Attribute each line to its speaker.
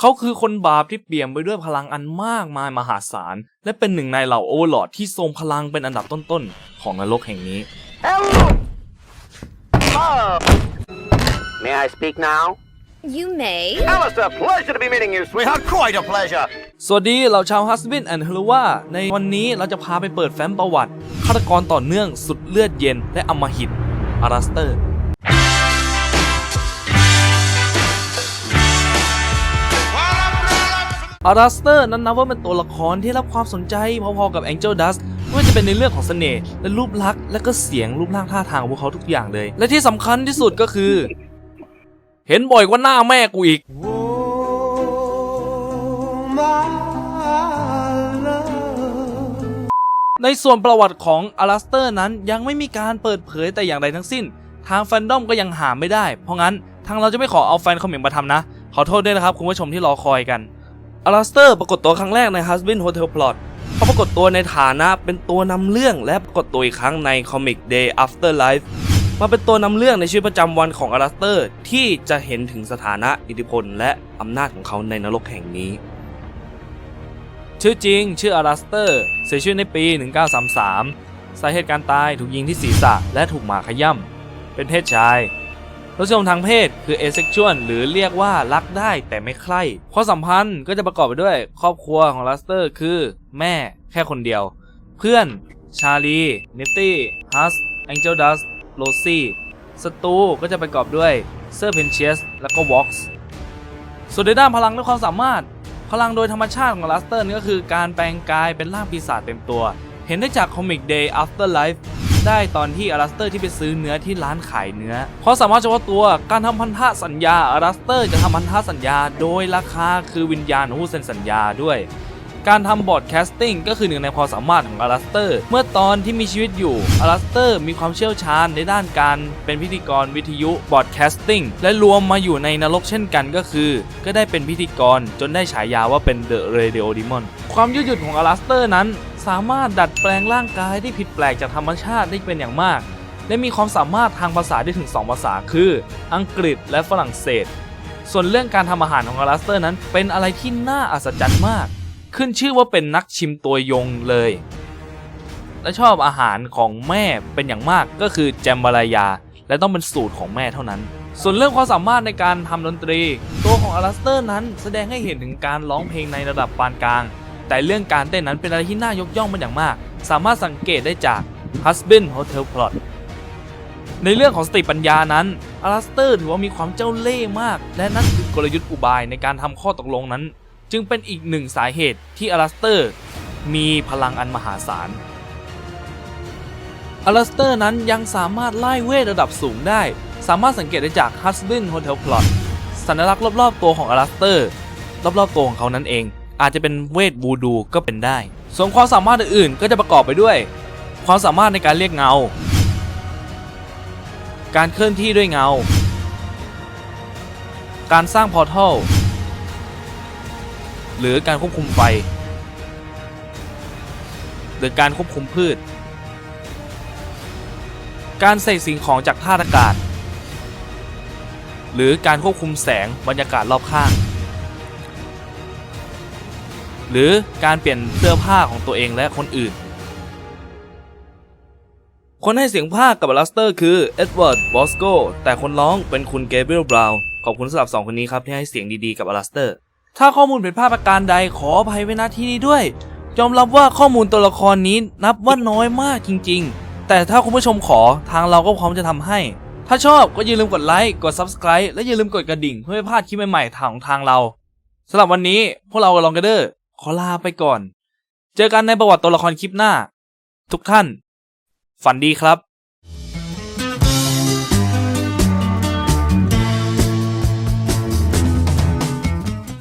Speaker 1: เขาคือคนบาปที่เปี่ยมไปด้วยพลังอันมากมายมหาศาล และเป็นหนึ่งในเหล่าโอเวอร์ลอดที่ทรงพลังเป็นอันดับต้นๆ ของนรกแห่งนี้
Speaker 2: Hello! Oh! May I speak now?
Speaker 3: You may.
Speaker 2: Alistair, pleasure to be meeting you, sweetheart. Quite a pleasure.
Speaker 1: สวัสดีเราชาวฮัสบินแอนด์ฮลว่า ในวันนี้เราจะพาไปเปิดแฟ้มประวัติฆาตกรต่อเนื่องสุดเลือดเย็นและอำมหิตอารัสเตอร์ อารัสเตอร์นั้นนับว่าเป็นตัวละครที่รับความสนใจพอๆกับแองเจิลดัสไม่ว่าจะเป็นในเรื่องของเสน่ห์และรูปลักษณ์และก็เสียงรูปร่างท่าทางของพวกเขาทุกอย่างเลย และที่สำคัญที่สุดก็คือ เห็นบ่อยกว่าหน้าแม่กูอีกในส่วนประวัติของอลาสเตอร์นั้นยังไม่มีการเปิดเผยแต่อย่างใดทั้งสิ้น ทางแฟนดอมก็ยังหาไม่ได้ เพราะงั้นทางเราจะไม่ขอเอาแฟนคอมเมนต์มาทำนะ ขอโทษด้วยนะครับ คุณผู้ชมที่รอคอยกัน อลาสเตอร์ปรากฏตัวครั้งแรกใน Husband Hotel Plot เขาปรากฏตัวในฐานะเป็นตัวนำเรื่องและปรากฏตัวอีกครั้งใน Comic Day After Life มาเป็นตัวนำเรื่องในชีวิตประจำวันของอลาสเตอร์ ที่จะเห็นถึงสถานะอิทธิพลและอำนาจของเขาในนรกแห่งนี้ ชื่อจริง ชื่ออารัสเตอร์เสียชีวิตในปี 1933 สาเหตุการตายถูกยิงที่ศีรษะและถูกหมาขย่ำเป็นเพศชาย รสนิยมทางเพศคือเอเซ็กชวลหรือเรียกว่ารักได้แต่ไม่ใคร่ความสัมพันธ์ก็จะประกอบไปด้วย ครอบครัวของลัสเตอร์คือ แม่แค่คนเดียว เพื่อน ชาลีนิตตี้ฮัสแองเจลดัสโรซี่ศัตรูก็จะประกอบด้วยเซอร์เพนเชียสและก็วอล์กส์ส่วนในด้านพลังและความสามารถ พลังโดยธรรมชาติของลัสเตอร์นี่ก็คือการแปลงกายเป็นร่างปีศาจเต็มตัว เห็นได้จาก Comic Day After Life ได้ตอนที่อลัสเตอร์ที่ไปซื้อเนื้อที่ร้านขายเนื้อความสามารถเฉพาะตัวการทำพันธะสัญญาอลัสเตอร์จะทำพันธะสัญญา โดยราคาคือวิญญาณของผู้เซ็นสัญญาด้วย การทำบอร์ดแคสติ้งก็คือหนึ่งในความสามารถของอลัสเตอร์ เมื่อตอนที่มีชีวิตอยู่อลัสเตอร์มีความเชี่ยวชาญในด้านการเป็นพิธีกรวิทยุบอร์ดแคสติ้งและรวมมาอยู่ในนรกเช่นกันก็คือ ก็ได้เป็นพิธีกรจนได้ฉายาว่าเป็นเดอะเรเดโอดิมอนความยืดหยุ่นของอลัสเตอร์นั้น สามารถดัดแปลงร่างกายที่ผิดแปลกจากธรรมชาติได้เป็นอย่างมาก และมีความสามารถทางภาษาได้ถึง 2 ภาษาคือ อังกฤษและฝรั่งเศส ส่วนเรื่องการทำอาหารของอลัสเตอร์นั้น เป็นอะไรที่น่าอัศจรรย์มาก ขึ้นชื่อว่าเป็นนักชิมตัวยงเลย และชอบอาหารของแม่เป็นอย่างมากก็คือแจมบารายา และต้องเป็นสูตรของแม่เท่านั้นส่วนเรื่องความสามารถในการทำดนตรี ตัวของอลัสเตอร์นั้นแสดงให้เห็นถึงการร้องเพลงในระดับปานกลาง แต่เรื่องการเต้นนั้นเป็นอะไรที่น่ายกย่องเป็นอย่างมาก สามารถสังเกตได้จาก Husband Hotel Plot ในเรื่องของสติปัญญานั้นอลัสเตอร์ถือว่ามีความเจ้าเล่ห์มาก และนั่นคือกลยุทธ์อุบายในการทำข้อตกลงนั้น จึงเป็นอีกหนึ่งสาเหตุที่อลัสเตอร์ มีพลังอันมหาศาลอลัสเตอร์นั้นยังสามารถไล่เวทระดับสูงได้ สามารถสังเกตได้จาก Husband Hotel Plot สัญลักษณ์รอบๆตัวของอลัสเตอร์ รอบๆตัวของเขานั่นเอง อาจจะเป็นเวทบูดูก็เป็นได้ ส่วนความสามารถอื่นๆ ก็จะประกอบไปด้วย ความสามารถในการเรียกเงา การเคลื่อนที่ด้วยเงา การสร้างพอร์ทัลหรือการควบคุมไฟ หรือการควบคุมพืช การใส่สิ่งของจากธาตุอากาศ หรือการควบคุมแสงบรรยากาศรอบข้าง หรือการเปลี่ยนเสื้อผ้าของตัวเองและคนอื่น คนให้เสียงภาคกับลัสเตอร์คือเอ็ดเวิร์ดบอสโกแต่คนร้องเป็นคุณเกเบรียลบราวน์ขอบคุณสำหรับสองคนนี้ครับที่ให้เสียงดีๆกับอลัสเตอร์ ถ้าข้อมูลผิดพลาดประการใดขออภัยไว้ณที่นี้ด้วย ยอมรับว่าข้อมูลตัวละครนี้นับว่าน้อยมากจริง ๆ แต่ถ้าคุณผู้ชมขอทางเราก็พร้อมจะทำให้ ถ้าชอบก็อย่าลืมกดไลค์กด Subscribe และอย่าลืมกดกระดิ่งเพื่อไม่พลาดคลิปใหม่ๆทางของทางเราสำหรับวันนี้พวกเราลองกระเด้อ ขอลาไปก่อน เจอกันในประวัติตัวละครคลิปหน้า ทุกท่าน ฝันดีครับ